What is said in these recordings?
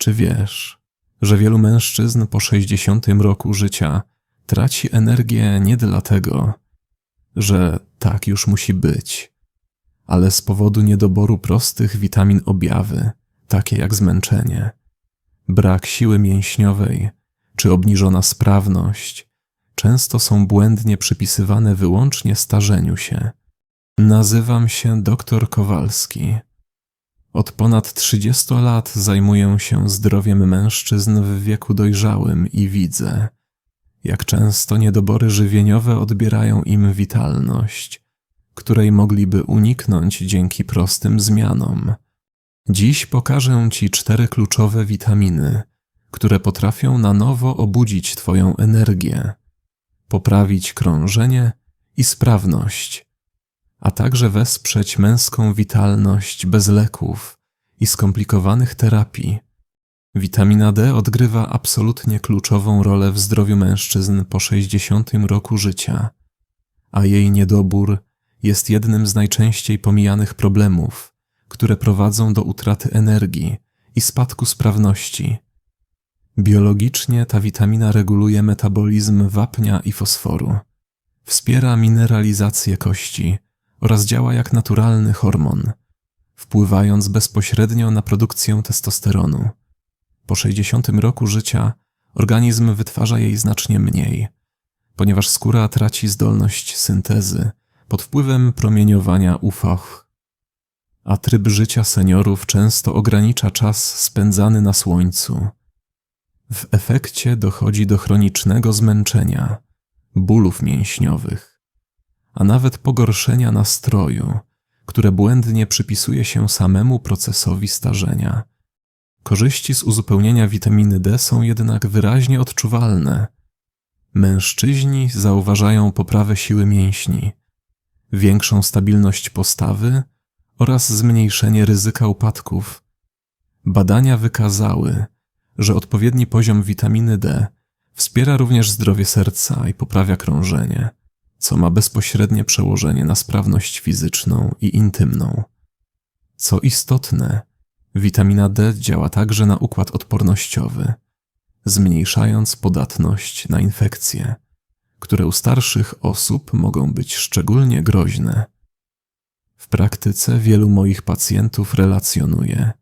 Czy wiesz, że wielu mężczyzn po 60 roku życia traci energię nie dlatego, że tak już musi być, ale z powodu niedoboru prostych witamin objawy, takie jak zmęczenie, brak siły mięśniowej czy obniżona sprawność, często są błędnie przypisywane wyłącznie starzeniu się. Nazywam się dr Kowalski. Od ponad 30 lat zajmuję się zdrowiem mężczyzn w wieku dojrzałym i widzę, jak często niedobory żywieniowe odbierają im witalność, której mogliby uniknąć dzięki prostym zmianom. Dziś pokażę Ci cztery kluczowe witaminy, które potrafią na nowo obudzić Twoją energię, poprawić krążenie i sprawność, a także wesprzeć męską witalność bez leków i skomplikowanych terapii. Witamina D odgrywa absolutnie kluczową rolę w zdrowiu mężczyzn po 60 roku życia, a jej niedobór jest jednym z najczęściej pomijanych problemów, które prowadzą do utraty energii i spadku sprawności. Biologicznie ta witamina reguluje metabolizm wapnia i fosforu, wspiera mineralizację kości oraz działa jak naturalny hormon, wpływając bezpośrednio na produkcję testosteronu. Po 60 roku życia organizm wytwarza jej znacznie mniej, ponieważ skóra traci zdolność syntezy pod wpływem promieniowania UV. A tryb życia seniorów często ogranicza czas spędzany na słońcu. W efekcie dochodzi do chronicznego zmęczenia, bólów mięśniowych, a nawet pogorszenia nastroju, które błędnie przypisuje się samemu procesowi starzenia. Korzyści z uzupełnienia witaminy D są jednak wyraźnie odczuwalne. Mężczyźni zauważają poprawę siły mięśni, większą stabilność postawy oraz zmniejszenie ryzyka upadków. Badania wykazały, że odpowiedni poziom witaminy D wspiera również zdrowie serca i poprawia krążenie, co ma bezpośrednie przełożenie na sprawność fizyczną i intymną. Co istotne, witamina D działa także na układ odpornościowy, zmniejszając podatność na infekcje, które u starszych osób mogą być szczególnie groźne. W praktyce wielu moich pacjentów relacjonuje,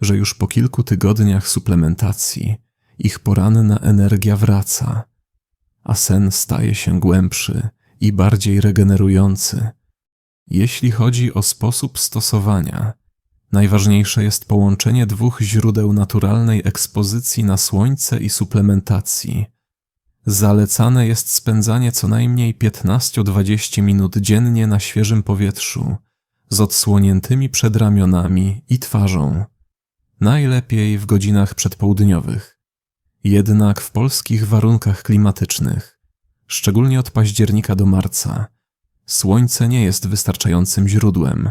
że już po kilku tygodniach suplementacji ich poranna energia wraca, a sen staje się głębszy i bardziej regenerujący. Jeśli chodzi o sposób stosowania, najważniejsze jest połączenie dwóch źródeł naturalnej ekspozycji na słońce i suplementacji. Zalecane jest spędzanie co najmniej 15-20 minut dziennie na świeżym powietrzu, z odsłoniętymi przedramionami i twarzą najlepiej w godzinach przedpołudniowych. Jednak w polskich warunkach klimatycznych, szczególnie od października do marca, słońce nie jest wystarczającym źródłem.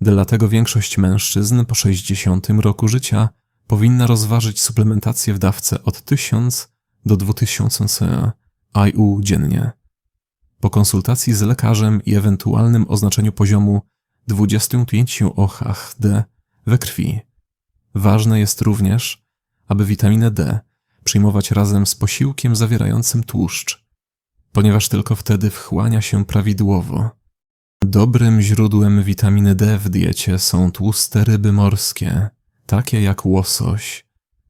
Dlatego większość mężczyzn po 60 roku życia powinna rozważyć suplementację w dawce od 1000 do 2000 IU dziennie. Po konsultacji z lekarzem i ewentualnym oznaczeniu poziomu 25 OH D we krwi Ważne jest również, aby witaminę D przyjmować razem z posiłkiem zawierającym tłuszcz, ponieważ tylko wtedy wchłania się prawidłowo. Dobrym źródłem witaminy D w diecie są tłuste ryby morskie, takie jak łosoś,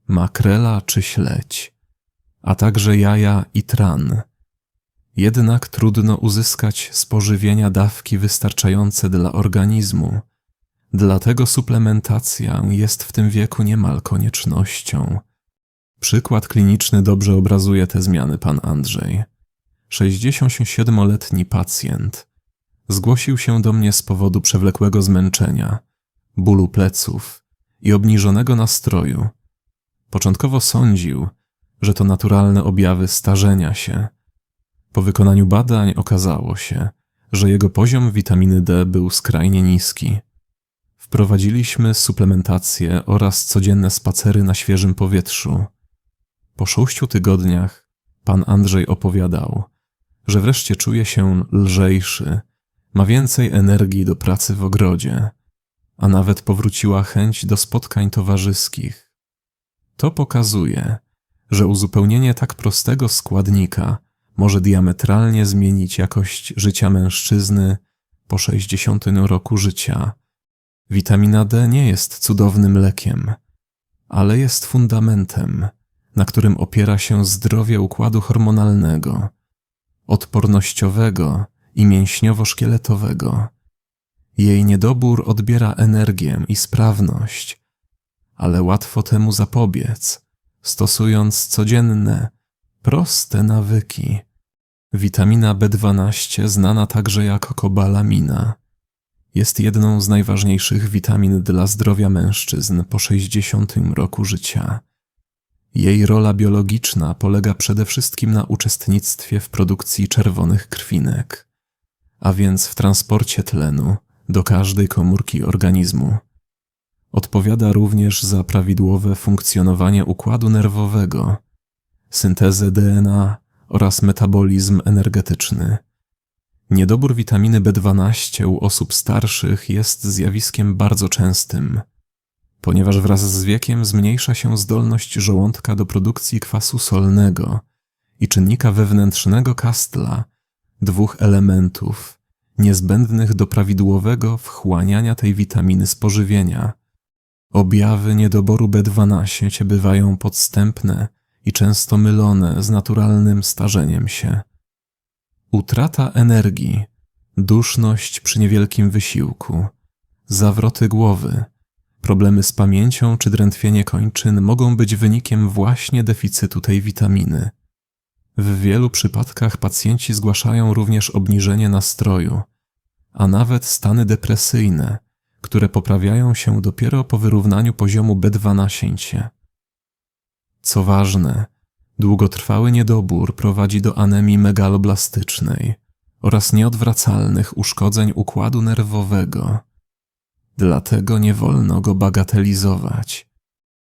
makrela czy śledź, a także jaja i tran. Jednak trudno uzyskać z pożywienia dawki wystarczające dla organizmu, Dlatego suplementacja jest w tym wieku niemal koniecznością. Przykład kliniczny dobrze obrazuje te zmiany pan Andrzej. 67-letni pacjent zgłosił się do mnie z powodu przewlekłego zmęczenia, bólu pleców i obniżonego nastroju. Początkowo sądził, że to naturalne objawy starzenia się. Po wykonaniu badań okazało się, że jego poziom witaminy D był skrajnie niski. Wprowadziliśmy suplementację oraz codzienne spacery na świeżym powietrzu. Po szóstu tygodniach pan Andrzej opowiadał, że wreszcie czuje się lżejszy, ma więcej energii do pracy w ogrodzie, a nawet powróciła chęć do spotkań towarzyskich. To pokazuje, że uzupełnienie tak prostego składnika może diametralnie zmienić jakość życia mężczyzny po 60 roku życia. Witamina D nie jest cudownym lekiem, ale jest fundamentem, na którym opiera się zdrowie układu hormonalnego, odpornościowego i mięśniowo-szkieletowego. Jej niedobór odbiera energię i sprawność, ale łatwo temu zapobiec, stosując codzienne, proste nawyki. Witamina B12, znana także jako kobalamina, jest jedną z najważniejszych witamin dla zdrowia mężczyzn po 60 roku życia. Jej rola biologiczna polega przede wszystkim na uczestnictwie w produkcji czerwonych krwinek, a więc w transporcie tlenu do każdej komórki organizmu. Odpowiada również za prawidłowe funkcjonowanie układu nerwowego, syntezę DNA oraz metabolizm energetyczny. Niedobór witaminy B12 u osób starszych jest zjawiskiem bardzo częstym, ponieważ wraz z wiekiem zmniejsza się zdolność żołądka do produkcji kwasu solnego i czynnika wewnętrznego kastla, dwóch elementów niezbędnych do prawidłowego wchłaniania tej witaminy z pożywienia. Objawy niedoboru B12 bywają podstępne i często mylone z naturalnym starzeniem się. Utrata energii, duszność przy niewielkim wysiłku, zawroty głowy, problemy z pamięcią czy drętwienie kończyn mogą być wynikiem właśnie deficytu tej witaminy. W wielu przypadkach pacjenci zgłaszają również obniżenie nastroju, a nawet stany depresyjne, które poprawiają się dopiero po wyrównaniu poziomu B12. Co ważne, długotrwały niedobór prowadzi do anemii megaloblastycznej oraz nieodwracalnych uszkodzeń układu nerwowego. Dlatego nie wolno go bagatelizować.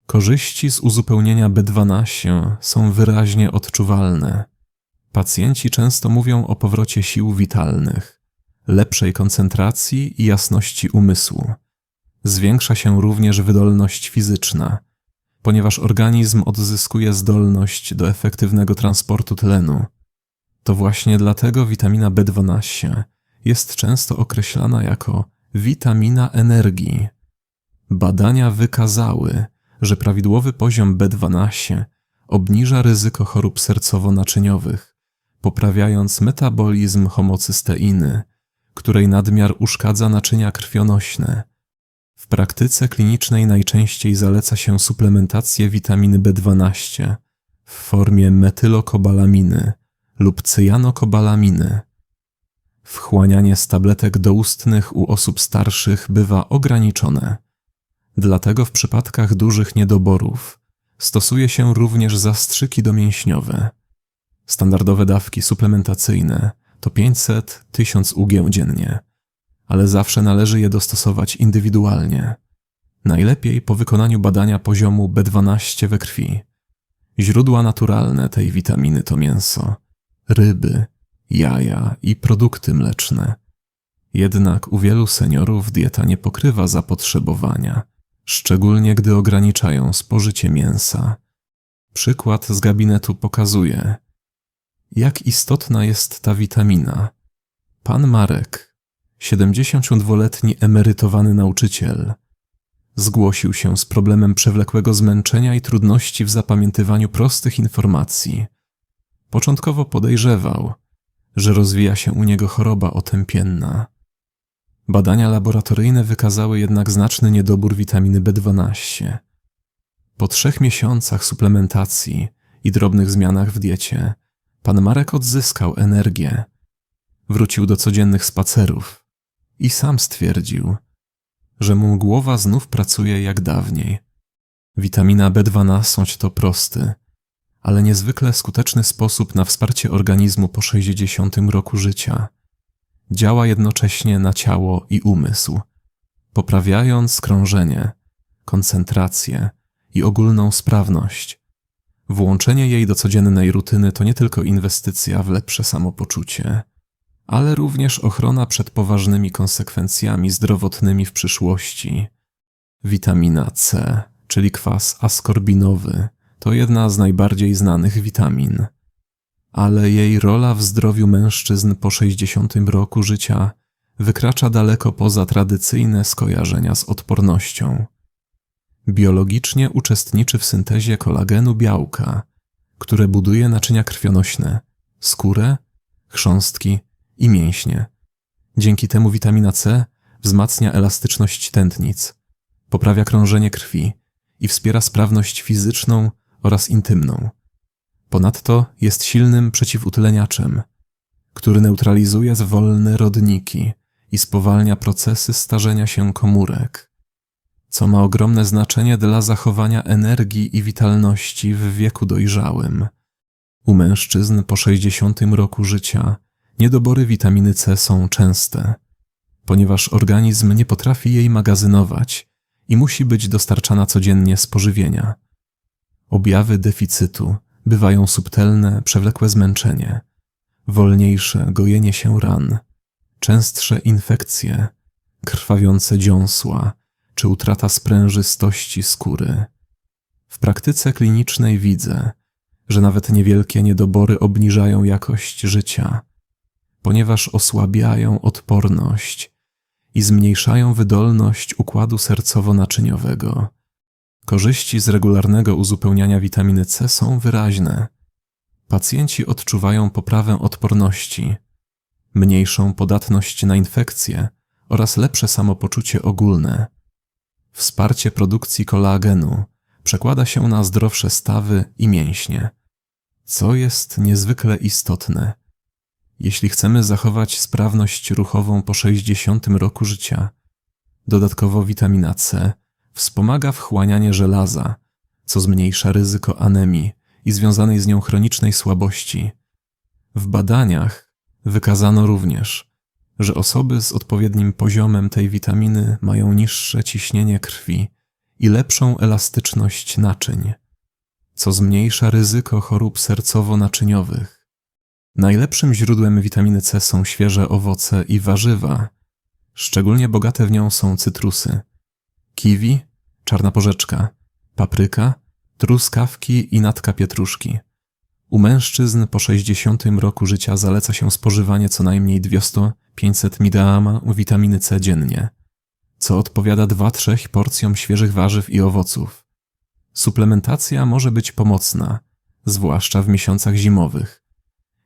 Korzyści z uzupełnienia B12 są wyraźnie odczuwalne. Pacjenci często mówią o powrocie sił witalnych, lepszej koncentracji i jasności umysłu. Zwiększa się również wydolność fizyczna, ponieważ organizm odzyskuje zdolność do efektywnego transportu tlenu. To właśnie dlatego witamina B12 jest często określana jako witamina energii. Badania wykazały, że prawidłowy poziom B12 obniża ryzyko chorób sercowo-naczyniowych, poprawiając metabolizm homocysteiny, której nadmiar uszkadza naczynia krwionośne. W praktyce klinicznej najczęściej zaleca się suplementację witaminy B12 w formie metylokobalaminy lub cyjanokobalaminy. Wchłanianie z tabletek doustnych u osób starszych bywa ograniczone. Dlatego w przypadkach dużych niedoborów stosuje się również zastrzyki domięśniowe. Standardowe dawki suplementacyjne to 500-1000 ugieł dziennie, ale zawsze należy je dostosować indywidualnie. Najlepiej po wykonaniu badania poziomu B12 we krwi. Źródła naturalne tej witaminy to mięso, ryby, jaja i produkty mleczne. Jednak u wielu seniorów dieta nie pokrywa zapotrzebowania, szczególnie gdy ograniczają spożycie mięsa. Przykład z gabinetu pokazuje, jak istotna jest ta witamina. Pan Marek, 72-letni emerytowany nauczyciel, zgłosił się z problemem przewlekłego zmęczenia i trudności w zapamiętywaniu prostych informacji. Początkowo podejrzewał, że rozwija się u niego choroba otępienna. Badania laboratoryjne wykazały jednak znaczny niedobór witaminy B12. Po trzech miesiącach suplementacji i drobnych zmianach w diecie, pan Marek odzyskał energię. Wrócił do codziennych spacerów i sam stwierdził, że mu głowa znów pracuje jak dawniej. Witamina B12 to prosty, ale niezwykle skuteczny sposób na wsparcie organizmu po 60 roku życia. Działa jednocześnie na ciało i umysł, poprawiając krążenie, koncentrację i ogólną sprawność. Włączenie jej do codziennej rutyny to nie tylko inwestycja w lepsze samopoczucie, ale również ochrona przed poważnymi konsekwencjami zdrowotnymi w przyszłości. Witamina C czyli kwas askorbinowy, to jedna z najbardziej znanych witamin. Ale jej rola w zdrowiu mężczyzn po 60 roku życia wykracza daleko poza tradycyjne skojarzenia z odpornością. Biologicznie uczestniczy w syntezie kolagenu białka, które buduje naczynia krwionośne, skórę, chrząstki i mięśnie. Dzięki temu witamina C wzmacnia elastyczność tętnic, poprawia krążenie krwi i wspiera sprawność fizyczną oraz intymną. Ponadto jest silnym przeciwutleniaczem, który neutralizuje zwolne rodniki i spowalnia procesy starzenia się komórek, co ma ogromne znaczenie dla zachowania energii i witalności w wieku dojrzałym. U mężczyzn po 60 roku życia niedobory witaminy C są częste, ponieważ organizm nie potrafi jej magazynować i musi być dostarczana codziennie z pożywienia. Objawy deficytu bywają subtelne, przewlekłe zmęczenie, wolniejsze gojenie się ran, częstsze infekcje, krwawiące dziąsła czy utrata sprężystości skóry. W praktyce klinicznej widzę, że nawet niewielkie niedobory obniżają jakość życia, ponieważ osłabiają odporność i zmniejszają wydolność układu sercowo-naczyniowego. Korzyści z regularnego uzupełniania witaminy C są wyraźne. Pacjenci odczuwają poprawę odporności, mniejszą podatność na infekcje oraz lepsze samopoczucie ogólne. Wsparcie produkcji kolagenu przekłada się na zdrowsze stawy i mięśnie, co jest niezwykle istotne. Jeśli chcemy zachować sprawność ruchową po 60 roku życia, dodatkowo witamina C wspomaga wchłanianie żelaza, co zmniejsza ryzyko anemii i związanej z nią chronicznej słabości. W badaniach wykazano również, że osoby z odpowiednim poziomem tej witaminy mają niższe ciśnienie krwi i lepszą elastyczność naczyń, co zmniejsza ryzyko chorób sercowo-naczyniowych. Najlepszym źródłem witaminy C są świeże owoce i warzywa, szczególnie bogate w nią są cytrusy, kiwi, czarna porzeczka, papryka, truskawki i natka pietruszki. U mężczyzn po 60 roku życia zaleca się spożywanie co najmniej 200-500 mg witaminy C dziennie, co odpowiada 2-3 porcjom świeżych warzyw i owoców. Suplementacja może być pomocna, zwłaszcza w miesiącach zimowych,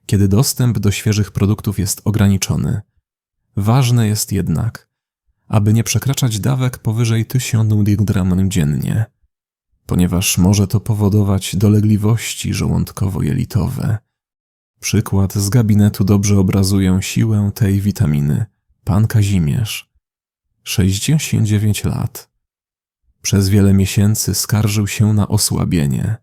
kiedy dostęp do świeżych produktów jest ograniczony. Ważne jest jednak, aby nie przekraczać dawek powyżej 1000 mg dziennie ponieważ może to powodować dolegliwości żołądkowo-jelitowe. Przykład z gabinetu dobrze obrazuje siłę tej witaminy. Pan Kazimierz, 69 lat. Przez wiele miesięcy skarżył się na osłabienie,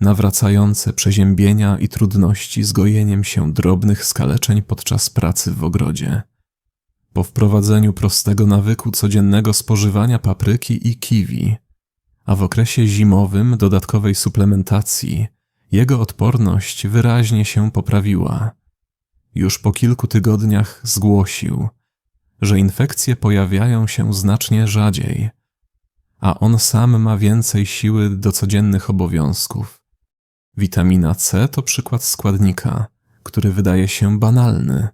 nawracające przeziębienia i trudności z gojeniem się drobnych skaleczeń podczas pracy w ogrodzie. Po wprowadzeniu prostego nawyku codziennego spożywania papryki i kiwi, a w okresie zimowym dodatkowej suplementacji jego odporność wyraźnie się poprawiła. Już po kilku tygodniach zgłosił, że infekcje pojawiają się znacznie rzadziej, a on sam ma więcej siły do codziennych obowiązków. Witamina C to przykład składnika, który wydaje się banalny,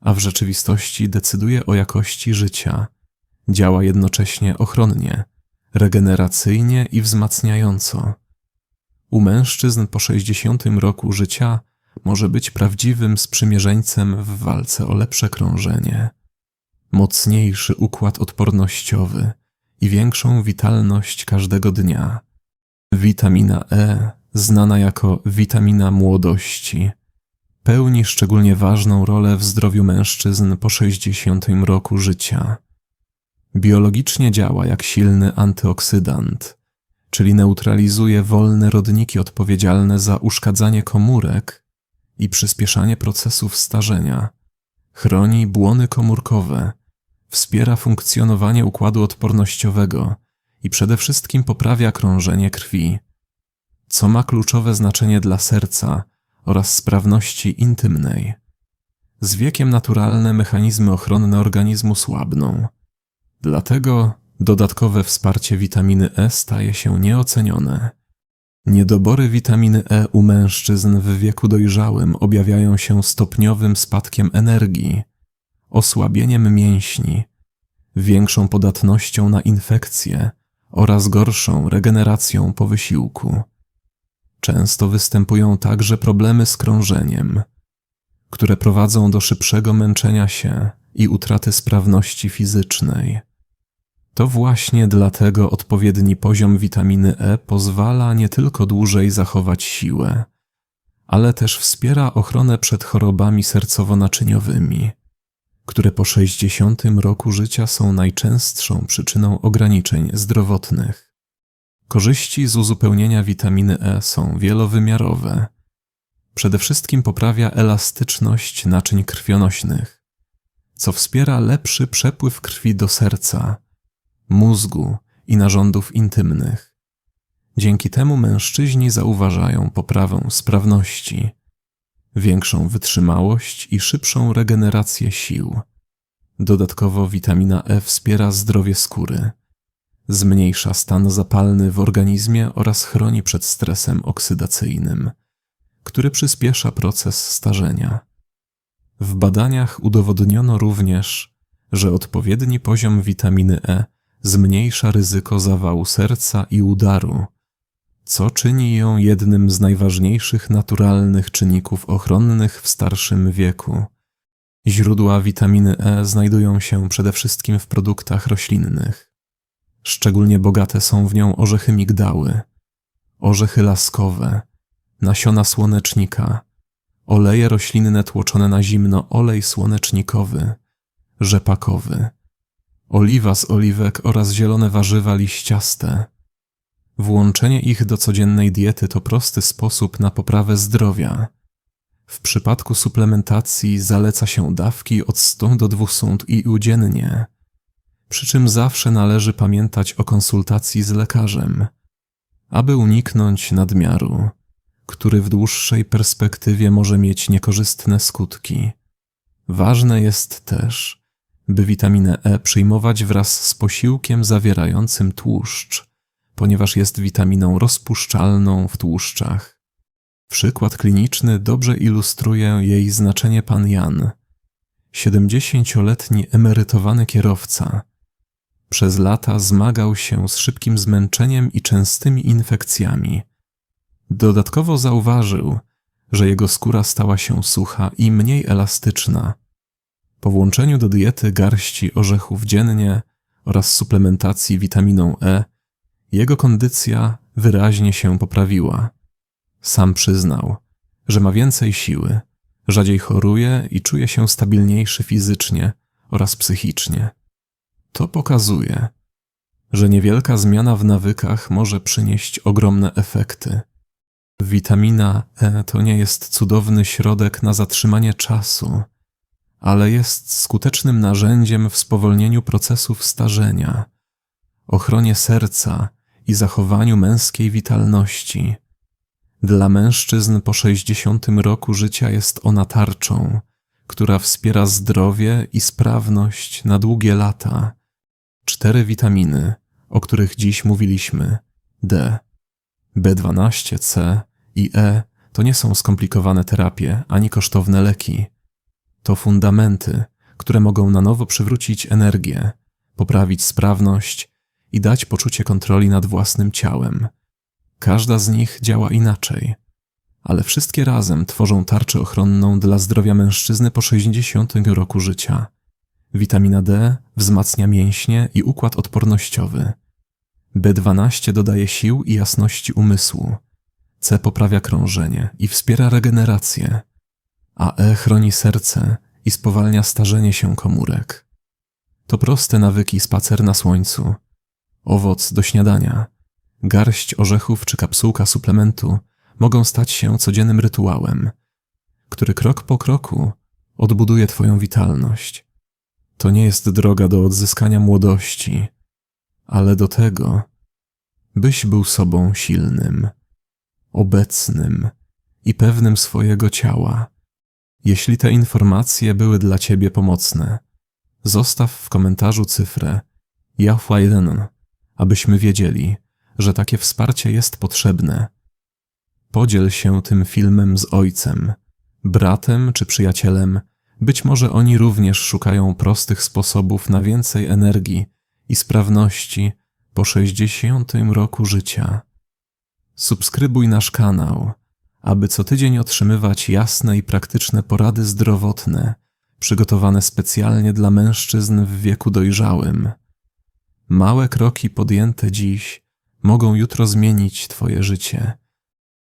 a w rzeczywistości decyduje o jakości życia. Działa jednocześnie ochronnie regeneracyjnie i wzmacniająco. U mężczyzn po 60 roku życia może być prawdziwym sprzymierzeńcem w walce o lepsze krążenie, mocniejszy układ odpornościowy i większą witalność każdego dnia. Witamina E, znana jako witamina młodości, pełni szczególnie ważną rolę w zdrowiu mężczyzn po 60 roku życia. Biologicznie działa jak silny antyoksydant, czyli neutralizuje wolne rodniki odpowiedzialne za uszkadzanie komórek i przyspieszanie procesów starzenia, chroni błony komórkowe, wspiera funkcjonowanie układu odpornościowego i przede wszystkim poprawia krążenie krwi, co ma kluczowe znaczenie dla serca oraz sprawności intymnej. Z wiekiem naturalne mechanizmy ochronne organizmu słabną Dlatego Dodatkowe wsparcie witaminy E staje się nieocenione. Niedobory witaminy E u mężczyzn w wieku dojrzałym objawiają się stopniowym spadkiem energii, osłabieniem mięśni, większą podatnością na infekcje oraz gorszą regeneracją po wysiłku. Często występują także problemy z krążeniem, które prowadzą do szybszego męczenia się i utraty sprawności fizycznej. To właśnie dlatego odpowiedni poziom witaminy E pozwala nie tylko dłużej zachować siłę, ale też wspiera ochronę przed chorobami sercowo-naczyniowymi, które po 60 roku życia są najczęstszą przyczyną ograniczeń zdrowotnych. Korzyści z uzupełnienia witaminy E są wielowymiarowe. Przede wszystkim poprawia elastyczność naczyń krwionośnych, co wspiera lepszy przepływ krwi do serca, mózgu i narządów intymnych. Dzięki temu mężczyźni zauważają poprawę sprawności, większą wytrzymałość i szybszą regenerację sił. Dodatkowo witamina E wspiera zdrowie skóry, zmniejsza stan zapalny w organizmie oraz chroni przed stresem oksydacyjnym, który przyspiesza proces starzenia. W badaniach udowodniono również, że odpowiedni poziom witaminy E zmniejsza ryzyko zawału serca i udaru, co czyni ją jednym z najważniejszych naturalnych czynników ochronnych w starszym wieku. Źródła witaminy E znajdują się przede wszystkim w produktach roślinnych. Szczególnie bogate są w nią orzechy migdały, orzechy laskowe, nasiona słonecznika, oleje roślinne tłoczone na zimno, olej słonecznikowy, rzepakowy, oliwa z oliwek oraz zielone warzywa liściaste. Włączenie ich do codziennej diety to prosty sposób na poprawę zdrowia. W przypadku suplementacji zaleca się dawki od 100 do 200 IU dziennie, przy czym zawsze należy pamiętać o konsultacji z lekarzem, aby uniknąć nadmiaru, który w dłuższej perspektywie może mieć niekorzystne skutki. Ważne jest też, by witaminę E przyjmować wraz z posiłkiem zawierającym tłuszcz, ponieważ jest witaminą rozpuszczalną w tłuszczach. Przykład kliniczny dobrze ilustruje jej znaczenie pan Jan, 70-letni emerytowany kierowca. Przez lata zmagał się z szybkim zmęczeniem i częstymi infekcjami. Dodatkowo zauważył, że jego skóra stała się sucha i mniej elastyczna. Po włączeniu do diety garści orzechów dziennie oraz suplementacji witaminą E, jego kondycja wyraźnie się poprawiła. Sam przyznał, że ma więcej siły, rzadziej choruje i czuje się stabilniejszy fizycznie oraz psychicznie. To pokazuje, że niewielka zmiana w nawykach może przynieść ogromne efekty. Witamina E to nie jest cudowny środek na zatrzymanie czasu, ale jest skutecznym narzędziem w spowolnieniu procesów starzenia, ochronie serca i zachowaniu męskiej witalności. Dla mężczyzn po 60 roku życia jest ona tarczą, która wspiera zdrowie i sprawność na długie lata. Cztery witaminy, o których dziś mówiliśmy: D, B12, C i E, to nie są skomplikowane terapie ani kosztowne leki. To fundamenty, które mogą na nowo przywrócić energię, poprawić sprawność i dać poczucie kontroli nad własnym ciałem. Każda z nich działa inaczej, ale wszystkie razem tworzą tarczę ochronną dla zdrowia mężczyzny po 60 roku życia. Witamina D wzmacnia mięśnie i układ odpornościowy. B12 dodaje sił i jasności umysłu. C poprawia krążenie i wspiera regenerację, a E chroni serce i spowalnia starzenie się komórek. To proste nawyki spacer na słońcu, owoc do śniadania, garść orzechów czy kapsułka suplementu mogą stać się codziennym rytuałem, który krok po kroku odbuduje Twoją witalność. To nie jest droga do odzyskania młodości, ale do tego, byś był sobą silnym, obecnym i pewnym swojego ciała. Jeśli te informacje były dla Ciebie pomocne, zostaw w komentarzu cyfrę Jahwa 1, abyśmy wiedzieli, że takie wsparcie jest potrzebne. Podziel się tym filmem z ojcem, bratem czy przyjacielem. Być może oni również szukają prostych sposobów na więcej energii i sprawności po 60 roku życia. Subskrybuj nasz kanał, aby co tydzień otrzymywać jasne i praktyczne porady zdrowotne, przygotowane specjalnie dla mężczyzn w wieku dojrzałym. Małe kroki podjęte dziś mogą jutro zmienić Twoje życie